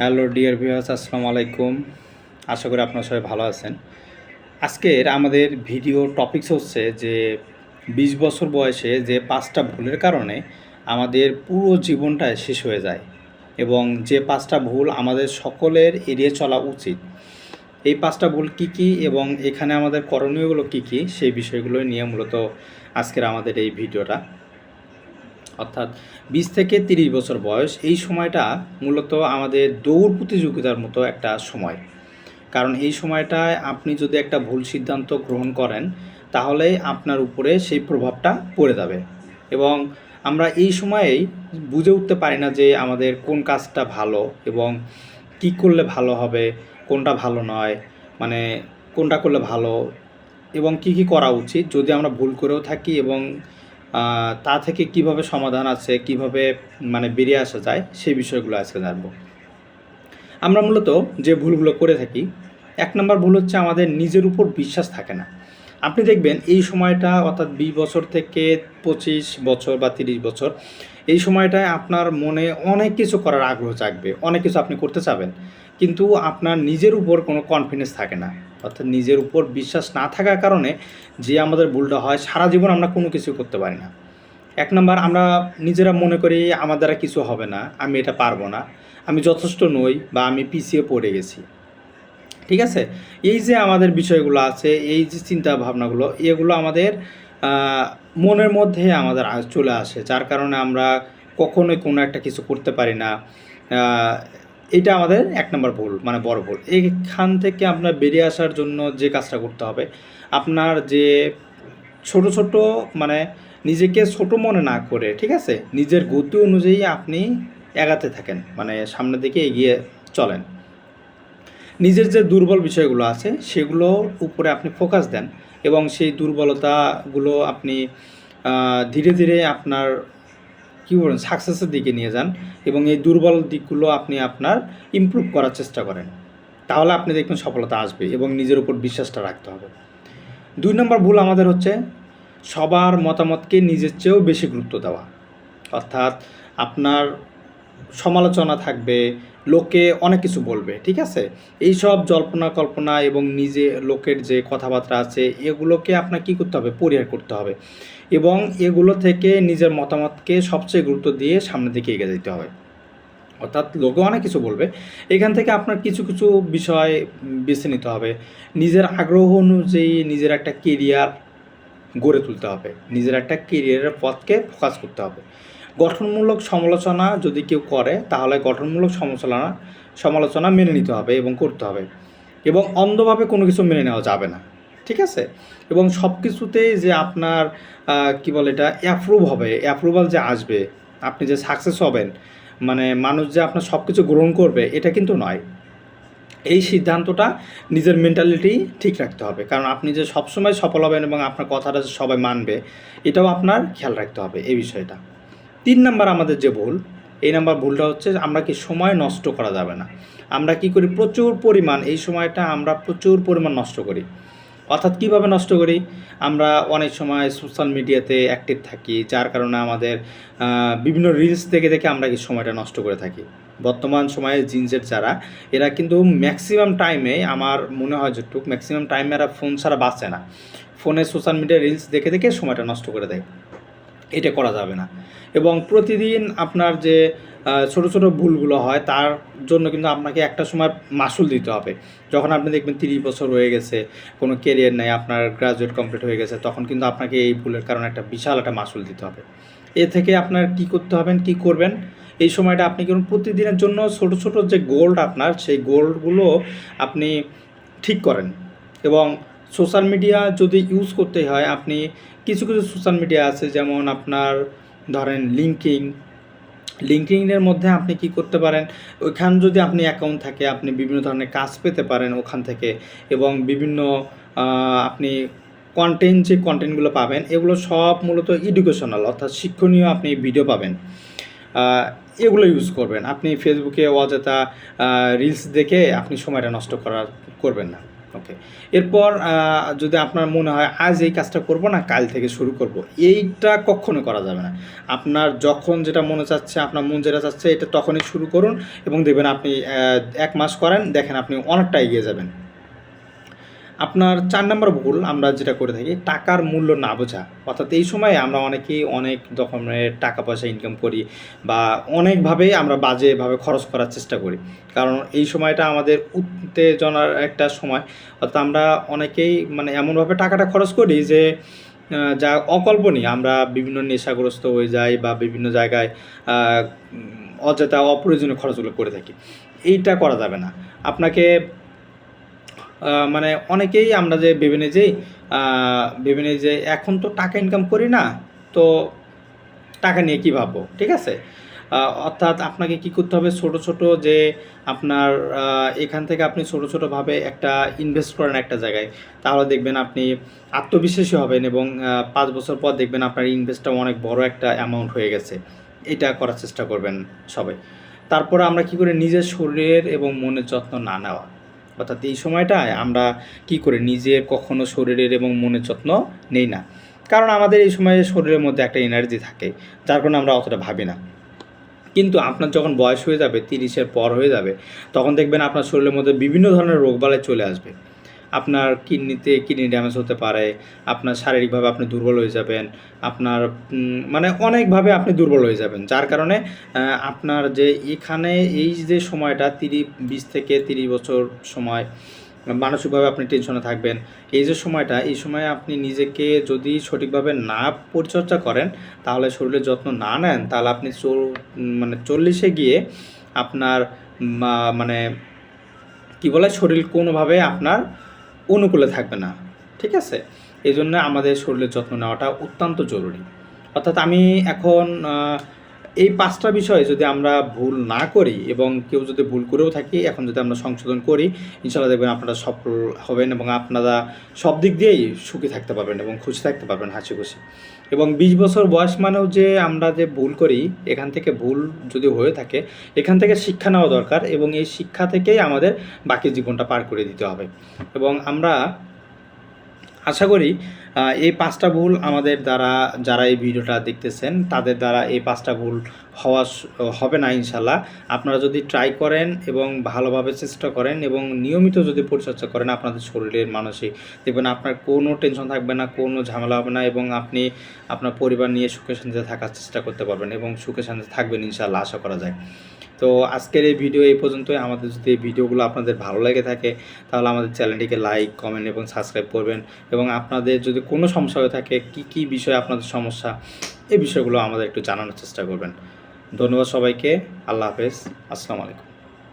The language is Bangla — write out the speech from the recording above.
হ্যালো ডিয়ার ভিউয়ার্স, আসসালামু আলাইকুম। আশা করি আপনারা সবাই ভালো আছেন। আজকের আমাদের ভিডিও টপিকস হচ্ছে যে বিশ বছর বয়সে যে পাঁচটা ভুলের কারণে আমাদের পুরো জীবনটা শেষ হয়ে যায় এবং যে পাঁচটা ভুল আমাদের সকলের এড়িয়ে চলা উচিত, এই পাঁচটা ভুল কী কী এবং এখানে আমাদের করণীয়গুলো কী কী সেই বিষয়গুলো নিয়ে মূলত আজকের আমাদের এই ভিডিওটা। অর্থাৎ বিশ থেকে তিরিশ বছর বয়স, এই সময়টা মূলত আমাদের দৌড় প্রতিযোগিতার মতো একটা সময়। কারণ এই সময়টায় আপনি যদি একটা ভুল সিদ্ধান্ত গ্রহণ করেন, তাহলে আপনার উপরে সেই প্রভাবটা পড়ে যাবে। এবং আমরা এই সময়েই বুঝে উঠতে পারি না যে আমাদের কোন কাজটা ভালো এবং কী করলে ভালো হবে, কোনটা ভালো নয় মানে কোনটা করলে ভালো এবং কি কি করা উচিত যদি আমরা ভুল করেও থাকি এবং তা থেকে কীভাবে সমাধান আছে, কীভাবে মানে বেরিয়ে আসা যায়, সেই বিষয়গুলো আজকে জানব। আমরা মূলত যে ভুলগুলো করে থাকি, এক নম্বর ভুল হচ্ছে আমাদের নিজের উপর বিশ্বাস থাকে না। আপনি দেখবেন এই সময়টা, অর্থাৎ বিশ বছর থেকে পঁচিশ বছর বা তিরিশ বছর এই সময়টায় আপনার মনে অনেক কিছু করার আগ্রহ জাগবে, অনেক কিছু আপনি করতে চাবেন। কিন্তু আপনার নিজের উপর কোনো কনফিডেন্স থাকে না। অর্থাৎ নিজের উপর বিশ্বাস না থাকার কারণে যে আমাদের ভুলটা হয়, সারা জীবন আমরা কোনো কিছু করতে পারি না। এক নম্বর, আমরা নিজেরা মনে করি, আমার দ্বারা কিছু হবে না, আমি এটা পারব না। আমি যথেষ্ট নই বা আমি পিছিয়ে পড়ে গেছি। ঠিক আছে? এই যে আমাদের বিষয়গুলো আছে, এই যে চিন্তা ভাবনাগুলো এগুলো আমাদের মনের মধ্যে আমাদের চলে আসে, যার কারণে আমরা কখনোই কোনো একটা কিছু করতে পারি না। এটা আমাদের এক নম্বর ভুল মানে বড় ভুল। এইখান থেকে আপনার বেরিয়ে আসার জন্য যে কাজটা করতে হবে, আপনার যে ছোট ছোট মানে নিজেকে ছোট মনে না করে, ঠিক আছে? নিজের গতি অনুযায়ী আপনি এগাতে থাকেন মানে সামনের দিকে এগিয়ে চলেন। নিজের যে দুর্বল বিষয়গুলো আছে, সেগুলোর উপরে আপনি ফোকাস দেন। এবং সেই দুর্বলতাগুলো আপনি ধীরে ধীরে আপনার, কী বলেন সাকসেসের দিকে নিয়ে যান এবং এই দুর্বল দিকগুলো আপনি আপনার ইমপ্রুভ করার চেষ্টা করেন। তাহলে আপনি দেখবেন সফলতা আসবে এবং নিজের উপর বিশ্বাসটা রাখতে হবে। দুই নম্বর ভুল আমাদের হচ্ছে সবার মতামতকে নিজের চেয়েও বেশি গুরুত্ব দেওয়া। অর্থাৎ আপনার সমালোচনা থাকবে লোকে অনেক কিছু বলবে, ঠিক আছে? এই সব জল্পনা কল্পনা এবং নিজে লোকের যে কথাবার্তা আছে, এগুলোকে আপনার কী করতে হবে? পরিহার করতে হবে। এবং এগুলো থেকে নিজের মতামতকে সবচেয়ে গুরুত্ব দিয়ে সামনের দিকে এগিয়ে যেতে হবে। অর্থাৎ লোকে অনেক কিছু বলবে। এখান থেকে আপনার কিছু কিছু বিষয় বেছে নিতে হবে। নিজের আগ্রহ অনুযায়ী নিজের একটা কেরিয়ার গড়ে তুলতে হবে। নিজের একটা কেরিয়ারের পথকে ফোকাস করতে হবে। গঠনমূলক সমালোচনা যদি কেউ করে, তাহলে গঠনমূলক সমালোচনা সমালোচনা মেনে নিতে হবে এবং করতে হবে। এবং অন্ধভাবে কোনো কিছু মেনে নেওয়া যাবে না। ঠিক আছে? এবং সব কিছুতেই যে আপনার কি বলে এটা অ্যাপ্রুভ হবে অ্যাপ্রুভাল যে আসবে, আপনি যে সাকসেস হবেন মানে মানুষ যে আপনার সব কিছু গ্রহণ করবে, এটা কিন্তু নয়। এই সিদ্ধান্তটা নিজের মেন্টালিটি ঠিক রাখতে হবে। কারণ আপনি যে সবসময় সফল হবেন এবং আপনার কথাটা সবাই মানবে, এটাও আপনার খেয়াল রাখতে হবে এই বিষয়টা। তিন নাম্বার আমাদের যে ভুল, এই নাম্বার ভুলটা হচ্ছে আমরা কি সময় নষ্ট করা যাবে না। আমরা কি করি? প্রচুর পরিমাণ, এই সময়টা আমরা প্রচুর পরিমাণ নষ্ট করি। অর্থাৎ কীভাবে নষ্ট করি? আমরা অনেক সময় সোশ্যাল মিডিয়াতে অ্যাক্টিভ থাকি, যার কারণে আমাদের বিভিন্ন রিলস দেখে দেখে আমরা কি সময়টা নষ্ট করে থাকি। বর্তমান সময়ে জিন্সের যারা, এরা কিন্তু ম্যাক্সিমাম টাইমে আমার মনে হয় যেটুক ম্যাক্সিমাম টাইমে এরা ফোন ছাড়া বাঁচে না। ফোনে সোশ্যাল মিডিয়া রিলস দেখে দেখে সময়টা নষ্ট করে দেয়। এটা করা যাবে না। এবং প্রতিদিন আপনার যে ছোট ছোট ভুলগুলো হয়, তার জন্য কিন্তু আপনাকে একটা সময় মাসুল দিতে হবে। যখন আপনি দেখবেন তিরিশ বছর হয়ে গেছে, কোনো কেরিয়ার নেই, আপনার গ্রাজুয়েট কমপ্লিট হয়ে গেছে, তখন কিন্তু আপনাকে এই ভুলের কারণে একটা বিশাল একটা মাসুল দিতে হবে। এ থেকে আপনার কি করতে হবেন, কি করবেন? এই সময়টা আপনি কিন্তু প্রতিদিনের জন্য ছোট ছোট যে গোল্ড আপনার, সেই গোল্ডগুলো আপনি ঠিক করেন। এবং সোশ্যাল মিডিয়া যদি ইউজ করতে হয়, আপনি কিছু কিছু সোশ্যাল মিডিয়া আছে, যেমন আপনার ধরেন লিঙ্কিং লিঙ্কিংয়ের মধ্যে আপনি কি করতে পারেন? ওইখান যদি আপনি অ্যাকাউন্ট থাকে, আপনি বিভিন্ন ধরনের কাজ পেতে পারেন ওখান থেকে এবং বিভিন্ন আপনি কন্টেন্ট যে কন্টেন্টগুলো পাবেন, এগুলো সব মূলত এডুকেশনাল অর্থাৎ শিক্ষণীয় আপনি ভিডিও পাবেন। এগুলো ইউজ করবেন। আপনি ফেসবুকে অযথা রিলস দেখে আপনি সময়টা নষ্ট করার, করবেন না। ওকে এরপর যদি আপনার মনে হয় আজ এই কাজটা করব না, কাল থেকে শুরু করব। এইটা কখনো করা যাবে না। আপনার যখন যেটা মনে চাচ্ছে, আপনার মন যেটা চাচ্ছে, এটা তখনই শুরু করুন এবং দেখবেন আপনি এক মাস করেন, দেখেন আপনি অনেকটা এগিয়ে যাবেন। আপনার চার নম্বর ভুল আমরা যেটা করে থাকি, টাকার মূল্য না বোঝা। অর্থাৎ এই সময়ে আমরা অনেকেই অনেক রকমের টাকা পয়সা ইনকাম করি বা অনেকভাবেই আমরা বাজেভাবে খরচ করার চেষ্টা করি। কারণ এই সময়টা আমাদের উত্তেজনার একটা সময়। অর্থাৎ আমরা অনেকেই মানে এমনভাবে টাকাটা খরচ করি যে যা অকল্পনীয়। আমরা বিভিন্ন নেশাগ্রস্ত হয়ে যাই বা বিভিন্ন জায়গায় অযথা অপ্রয়োজনীয় খরচগুলো করে থাকি। এইটা করা যাবে না। আপনাকে মানে অনেকেই আমরা যে নিই যে নিই যে এখন তো টাকা ইনকাম করি না, তো টাকা নিয়ে কী ভাববো, ঠিক আছে? অর্থাৎ আপনাকে কি করতে হবে? ছোট ছোট যে আপনার এখান থেকে আপনি ছোট ছোটোভাবে একটা ইনভেস্ট করেন একটা জায়গায়। তাহলে দেখবেন আপনি আত্মবিশ্বাসী হবেন এবং পাঁচ বছর পর দেখবেন আপনার ইনভেস্টটা অনেক বড় একটা অ্যামাউন্ট হয়ে গেছে। এটা করার চেষ্টা করবেন সবাই। তারপরে আমরা কি করি? নিজের শরীরের এবং মনের যত্ন না নেওয়া। অর্থাৎ এই সময়টায় আমরা কি করে নিজের কখনো শরীরের এবং মনের যত্ন নেই না। কারণ আমাদের এই সময়ে শরীরের মধ্যে একটা এনার্জি থাকে, যার কারণে আমরা অতটা ভাবি না। কিন্তু আপনার যখন বয়স হয়ে যাবে, তিরিশের পর হয়ে যাবে, তখন দেখবেন আপনার শরীরের মধ্যে বিভিন্ন ধরনের রোগবালাই চলে আসবে। আপনার কিডনিতে কিডনি ড্যামেজ হতে পারে, আপনার শারীরিকভাবে আপনি দুর্বল হয়ে যাবেন, আপনার মানে অনেকভাবে আপনি দুর্বল হয়ে যাবেন। যার কারণে আপনার যে এখানে এই যে সময়টা, তিরিশ, বিশ থেকে তিরিশ বছর সময়, মানসিকভাবে আপনি টেনশনে থাকবেন। এই যে সময়টা, এই সময়ে আপনি নিজেকে যদি সঠিকভাবে না পরিচর্যা করেন, তাহলে শরীরের যত্ন না নেন, তাহলে আপনি চল- মানে চল্লিশে গিয়ে আপনার মানে কি বলে, শরীর কোনোভাবে আপনার অনুকূলে থাকবে না, ঠিক আছে? এই জন্য আমাদের শরীরের যত্ন নেওয়াটা অত্যন্ত জরুরি। অর্থাৎ আমি এখন এই পাঁচটা বিষয় যদি আমরা ভুল না করি এবং কেউ যদি ভুল করেও থাকি, এখন যদি আমরা সংশোধন করি ইনশাল্লাহ দেখবেন আপনারা সফল হবেন এবং আপনারা সব দিক দিয়েই সুখী থাকতে পারবেন এবং খুশি থাকতে পারবেন হাসি খুশি। এবং বিশ বছর বয়স মানেও যে আমরা যে ভুল করি, এখান থেকে ভুল যদি হয়ে থাকে, এখান থেকে শিক্ষা নেওয়া দরকার এবং এই শিক্ষা থেকেই আমাদের বাকি জীবনটা পার করে দিতে হবে। এবং আমরা আশা করি এই পাঁচটা ভুল আমাদের দ্বারা যারা এই ভিডিওটা দেখতেছেন, তাদের দ্বারা এই পাঁচটা ভুল হওয়া হবে না ইনশাল্লাহ। আপনারা যদি ট্রাই করেন এবং ভালোভাবে চেষ্টা করেন এবং নিয়মিত যদি পরিচর্যা করেন, আপনাদের শরীরের মানসিক, দেখবেন আপনার কোনো টেনশন থাকবে না, কোনো ঝামেলা হবে না এবং আপনি আপনার পরিবার নিয়ে সুখে শান্তিতে থাকার চেষ্টা করতে পারবেন এবং সুখে শান্তিতে থাকবেন ইনশাল্লাহ, আশা করা যায়। তো আজকের এই ভিডিও এই পর্যন্তই। আমাদের যদি এই ভিডিওগুলো আপনাদের ভালো লেগে থাকে, তাহলে আমাদের চ্যানেলটিকে লাইক কমেন্ট এবং সাবস্ক্রাইব করবেন। এবং আপনাদের যদি কোনো সমস্যা হয়ে থাকে, কি কি বিষয়ে আপনাদের সমস্যা, এই বিষয়গুলো আমাদের একটু জানানোর চেষ্টা করবেন। ধন্যবাদ সবাইকে। আল্লাহ হাফেজ। আসসালামু আলাইকুম।